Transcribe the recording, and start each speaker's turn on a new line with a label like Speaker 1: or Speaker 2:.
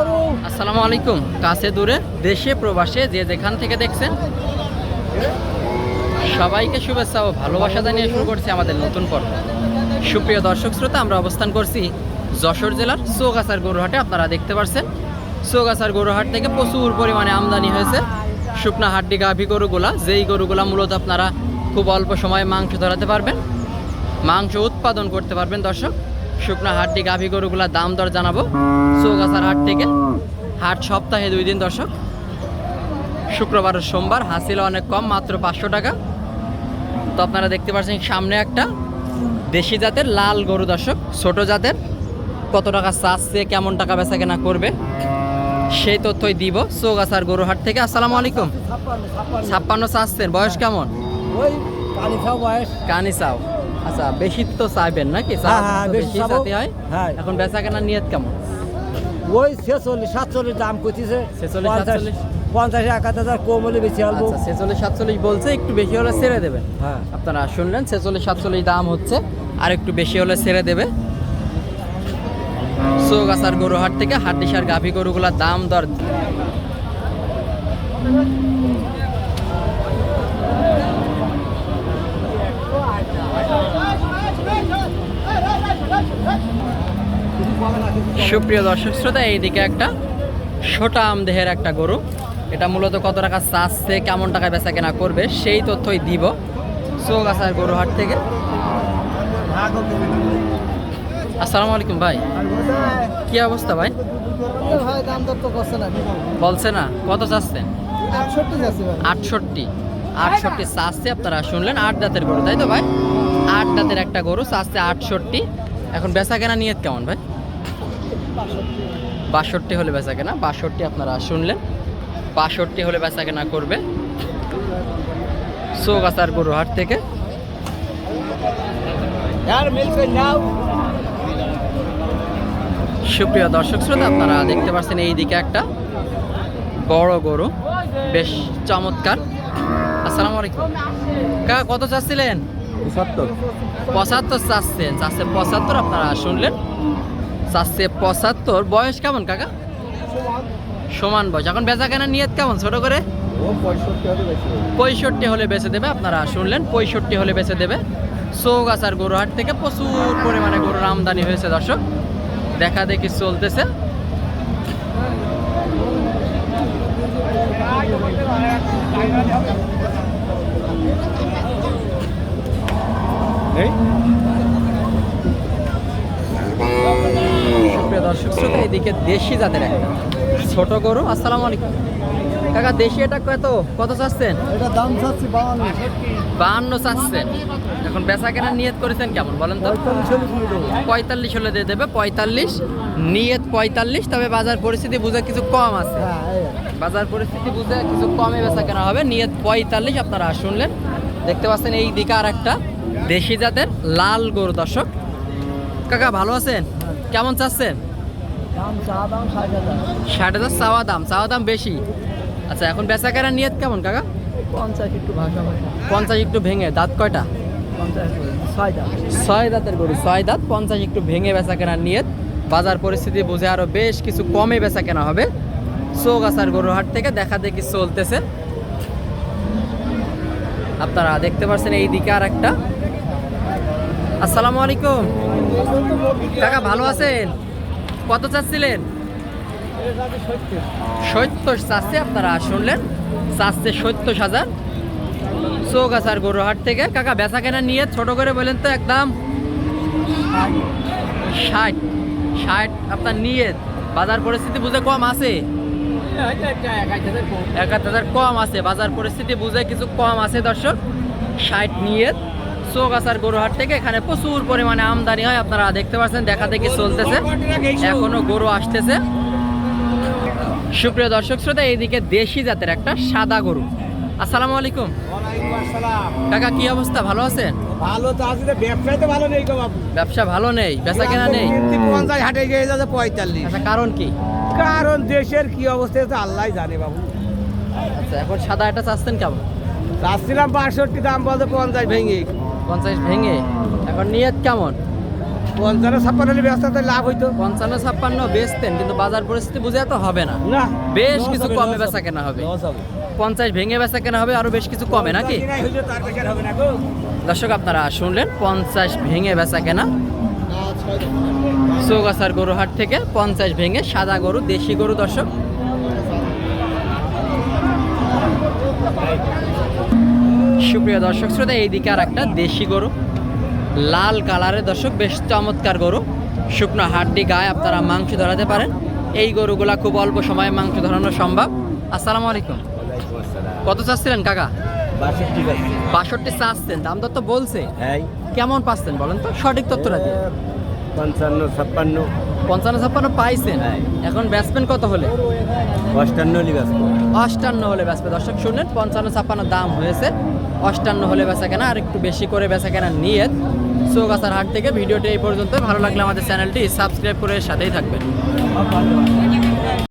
Speaker 1: আসসালামু আলাইকুম। কাছে দূরে, দেশে, প্রবাসে, যে যেখান থেকে দেখছেন। সবাইকে শুভেচ্ছা ও ভালোবাসা জানিয়ে শুরু করছি আমাদের নতুন পর্ব। সুপ্রিয় দর্শক শ্রোতা, আমরা অবস্থান করছি যশোর জেলার চৌগাছার গরুহাটে আপনারা দেখতে পাচ্ছেন চৌগাছার গরুহাট থেকে প্রচুর পরিমাণে আমদানি হয়েছে। শুকনা হাড্ডি গাভী গরুগুলা, যেই গরুগুলা মূলত আপনারা খুব অল্প সময়ে মাংস ধরাতে পারবেন, মাংস উৎপাদন করতে পারবেন দর্শক। শুকনা হাড্ডি গাভী গরুগুলার দাম দর জানাব। চৌগাছার হাট থেকে। হাট সপ্তাহে দুই দিন দর্শক। শুক্রবার ও সোমবার হাসিল অনেক কম মাত্র পাঁচশো টাকা। তো আপনারা দেখতে পাচ্ছেন সামনে একটা দেশি জাতের লাল গরু দর্শক ছোট জাতের। কত টাকা চাচ্ছে কেমন টাকা বেচা কেনা করবে সেই তথ্যই দিব চৌগাছার গরুহাট থেকে। আসসালামু আলাইকুম।
Speaker 2: ছাপ্পান্ন
Speaker 1: চাচ্ছেন বয়স কেমন?
Speaker 2: খাও বয়স।
Speaker 1: কানি চাও। আচ্ছা বেশি তো চাইবেন নাকি?
Speaker 2: হ্যাঁ, হ্যাঁ, বেশি
Speaker 1: হয়। এখন বেচা কেনার নিয়ত কেমন?
Speaker 2: ওই ছেচল্লিশ সাতচল্লিশ দাম করতেছে
Speaker 1: 46,
Speaker 2: পঞ্চাশ
Speaker 1: 47
Speaker 2: পঞ্চাশ এক হাজার কম হলে বেশি আলবো
Speaker 1: আচ্ছা ছেচল্লিশ সাতচল্লিশ বলছে একটু বেশি হলে ছেড়ে দেবেন
Speaker 2: হ্যাঁ।
Speaker 1: আপনারা শুনলেন ছেচল্লিশ সাতচল্লিশ দাম হচ্ছে আর একটু বেশি হলে ছেড়ে দেবে। চৌগাছার গরুহাট থেকে হাড্ডিসার গাভী গরুগুলার দাম দর সুপ্রিয় দর্শক শ্রোতা, এইদিকে একটা ছোটা আমদেহের একটা গরু। এটা মূলত কত টাকা চাচ্ছে, কেমন টাকায় বেচা কেনা করবে, সেই তথ্যই দিব চৌগাছার গরুহাট থেকে। আসসালামু আলাইকুম ভাই। কি অবস্থা ভাই? বলছে না, কত চাচ্ছেন?
Speaker 2: আটষট্টি।
Speaker 1: আটষট্টি চাচ্ছে আপনারা, শুনলেন? আট দাঁতের গরু, তাই তো ভাই? আট দাঁতের একটা গরু, চাচ্ছে আটষট্টি। এখন বেচা কেনা নিয়ত কেমন ভাই? বাষট্টি। হলে বেচা কেনা বাষট্টি আপনারা শুনলেন। বাষট্টি হলে বেচা কেনা করবে। চৌগাছার গরু হাট থেকে। সুপ্রিয় দর্শক শ্রোতা আপনারা দেখতে পাচ্ছেন এই দিকে একটা বড় গরু। বেশ চমৎকার। আসসালামু আলাইকুম। কা কত চাচ্ছিলেন?
Speaker 2: সত্তর
Speaker 1: পঁচাত্তর চাচ্ছেন। চাচ্ছে পঁচাত্তর আপনারা শুনলেন। চাচ্ছে পঁচাত্তর। বয়স কেমন, কাকা? সমান বয়স। এখন বেচা কেনা নিয়ত কেমন, ছোট করে?
Speaker 2: পঁয়ষট্টি
Speaker 1: হলে বেচে দেবে, আপনারা শুনলেন, পঁয়ষট্টি হলে বেচে দেবে। চৌগাছার গরুহাট থেকে প্রচুর পরিমাণে গরুর আমদানি হয়েছে, দর্শক। দেখা দেখি চলতেছে। সুপ্রিয় এদিকে দেশি জাতের একটা। ছোট গরু আসসালামু আলাইকুম। কাকা দেশি এটা কত? কত চাচ্ছেন?
Speaker 2: এটা দাম চাচ্ছি বাউন্ন
Speaker 1: বাহান্ন চাচ্ছেন। এখন বেচা কেনার নিয়ত করেছেন কেমন বলেন তো?
Speaker 2: পঁয়তাল্লিশ হলে দিয়ে দেবো
Speaker 1: পঁয়তাল্লিশ। নিয়ত পঁয়তাল্লিশ তবে বাজার পরিস্থিতি বুঝে কিছু কম আছে।
Speaker 2: হ্যাঁ
Speaker 1: বাজার পরিস্থিতি বুঝে কিছু কমে বেচা কেনা হবে। নিয়ত পঁয়তাল্লিশ আপনারা শুনলেন। দেখতে পাচ্ছেন এই দিকে আর একটা দেশি জাতের লাল গরু দর্শক। কাকা ভালো আছেন? কেমন চাচ্ছেন?
Speaker 2: ষাট হাজার।
Speaker 1: চাওয়া দাম চাওয়া দাম বেশি। আচ্ছা এখন বেচা কেনার নিয়ত কেমন কাকা?
Speaker 2: পঞ্চাশ একটু ভাষা
Speaker 1: পঞ্চাশ একটু ভেঙে দাঁত কয়টা?
Speaker 2: ছয়
Speaker 1: দাঁতের গরু ছয় দাঁত পঞ্চাশ একটু ভেঙে বেচা কেনার নিয়ত। বাজার পরিস্থিতি বুঝে আরও বেশ কিছু কমে বেচা কেনা হবে চৌগাছার গরুর হাট থেকে দেখা দেখি চলতেছে। আপনারা দেখতে পাচ্ছেন এই দিকে আর একটা আসসালামু আলাইকুম। কাকা ভালো আছেন? কত চাচ্ছিলেন? সত্তর চাচ্ছে, আপনারা শুনলেন? চাচ্ছে সত্তর হাজার। চৌগাছার গরুর হাট থেকে। কাকা, বেচা কেনা নিয়ে ছোট করে বলেন তো একদম। ষাট। ষাট আপনার নিয়ে। বাজার পরিস্থিতি বুঝে কম আছে? এক হাজার কম আছে। বাজার পরিস্থিতি বুঝে কিছু কম আছে, দর্শক। ষাট নিয়ে চৌগাছার গরুহাট থেকে এখানে প্রচুর পরিমাণে আমদানি হয়। আপনারা দেখতে পাচ্ছেন দেখা দেখি চলতেছে। এখনও গরু আসতেছে। সুপ্রিয় দর্শক শ্রোতা এইদিকে দেশি জাতের একটা সাদা গরু। আসসালামু আলাইকুম। কাকা কি অবস্থা? ভালো আছেন?
Speaker 2: ভালো তো আসলে ব্যবসায় তো ভালো নেই বাবু।
Speaker 1: ব্যবসা ভালো নেই বেচা কেনা নেই।
Speaker 2: পঞ্চাশ হাটে গিয়ে যাচ্ছে পঁয়তাল্লিশ।
Speaker 1: আচ্ছা কারণ কি?
Speaker 2: কারণ দেশের কি অবস্থা তো আল্লাহ জানে বাবু।
Speaker 1: আচ্ছা এখন সাদা এটা চাচ্ছেন কেমন?
Speaker 2: চাচ্ছিলাম বাষট্টি দাম বলতে পঞ্চাশ ভেঙে।
Speaker 1: পঞ্চাশ ভেঙে। এখন নিয়ত কেমন?
Speaker 2: পঞ্চান্ন ছাপ্পান্ন ব্যস্ত লাভ হইতো।
Speaker 1: পঞ্চান্ন ছাপ্পান্ন বেচতেন কিন্তু বাজার পরিস্থিতি বুঝে তো হবে না। বেশ কিছু কমে বেচা কেনা হবে। পঞ্চাশ ভেঙে বেচা কেনা হবে আরও বেশ কিছু কমে নাকি? দর্শক আপনারা শুনলেন পঞ্চাশ ভেঙে বেচা কেনা। চৌগাছার গরু হাট থেকে পঞ্চাশ ভেঙে সাদা গরু দেশি গরু দর্শক। সুপ্রিয় দর্শক শ্রোতা এইদিকে আর একটা দেশি গরু। লাল কালারের দর্শক বেশ চমৎকার গরু। শুকনো হাড্ডি গায়ে আপনারা মাংস ধরাতে পারেন। এই গরুগুলা খুব অল্প সময়ে মাংস ধরানো সম্ভব। আসসালামু আলাইকুম। কত চাচ্ছিলেন কাকা?
Speaker 2: বাষট্টি
Speaker 1: চাচ্ছেন দাম দর তো বলছে। কেমন পাচ্ছেন বলেন তো? সঠিক তথ্যটা দিয়ে।
Speaker 2: পঞ্চান্ন ছাপ্পান্ন।
Speaker 1: পঞ্চান্ন ছাপ্পান্ন পাইছেন?
Speaker 2: হ্যাঁ।
Speaker 1: এখন ব্যাটসম্যান কত হলে?
Speaker 2: অষ্টান্ন হলে ব্যাটসম্যান
Speaker 1: অষ্টান্ন হলে ব্যাটসম্যান দর্শক শুনলেন পঞ্চান্ন ছাপ্পান্ন দাম হয়েছে। অষ্টান্ন হলে বেচা কেনা আর একটু বেশি করে বেচা কেনা নিয়ে চৌগাছার হাট থেকে ভিডিওটি এই পর্যন্ত। ভালো লাগলে আমাদের চ্যানেলটি সাবস্ক্রাইব করে সাথেই থাকবেন।